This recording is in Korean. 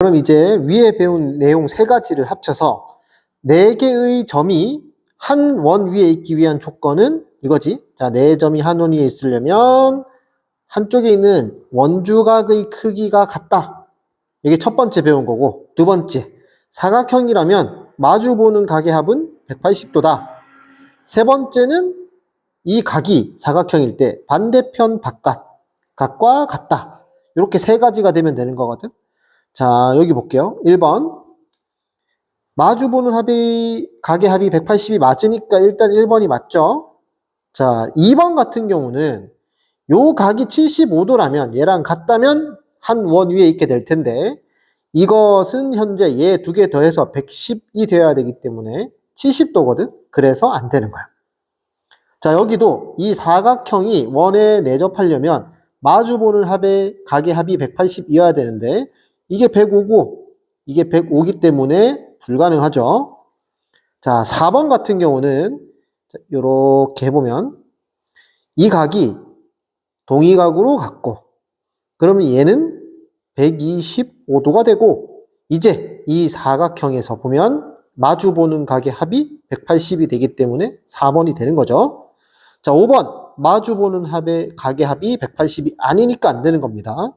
그럼 이제 위에 배운 내용 세 가지를 합쳐서 네 개의 점이 한 원 위에 있기 위한 조건은 이거지. 자, 네 점이 한 원 위에 있으려면 한쪽에 있는 원주각의 크기가 같다. 이게 첫 번째 배운 거고, 두 번째, 사각형이라면 마주 보는 각의 합은 180도다. 세 번째는 이 각이 사각형일 때 반대편 바깥 각과 같다. 이렇게 세 가지가 되면 되는 거거든. 자, 여기 볼게요. 1번. 마주 보는 합이, 각의 합이 180이 맞으니까 일단 1번이 맞죠? 자, 2번 같은 경우는 요 각이 75도라면 얘랑 같다면 한 원 위에 있게 될 텐데 이것은 현재 얘 두 개 더해서 110이 되어야 되기 때문에 70도거든? 그래서 안 되는 거야. 자, 여기도 이 사각형이 원에 내접하려면 마주 보는 합의 각의 합이 180이어야 되는데 이게 105고 이게 105기 때문에 불가능하죠. 자, 4번 같은 경우는 이렇게 해보면 이 각이 동의각으로 같고 그러면 얘는 125도가 되고 이제 이 사각형에서 보면 마주 보는 각의 합이 180이 되기 때문에 4번이 되는 거죠. 자, 5번 마주 보는 합의 각의 합이 180이 아니니까 안 되는 겁니다.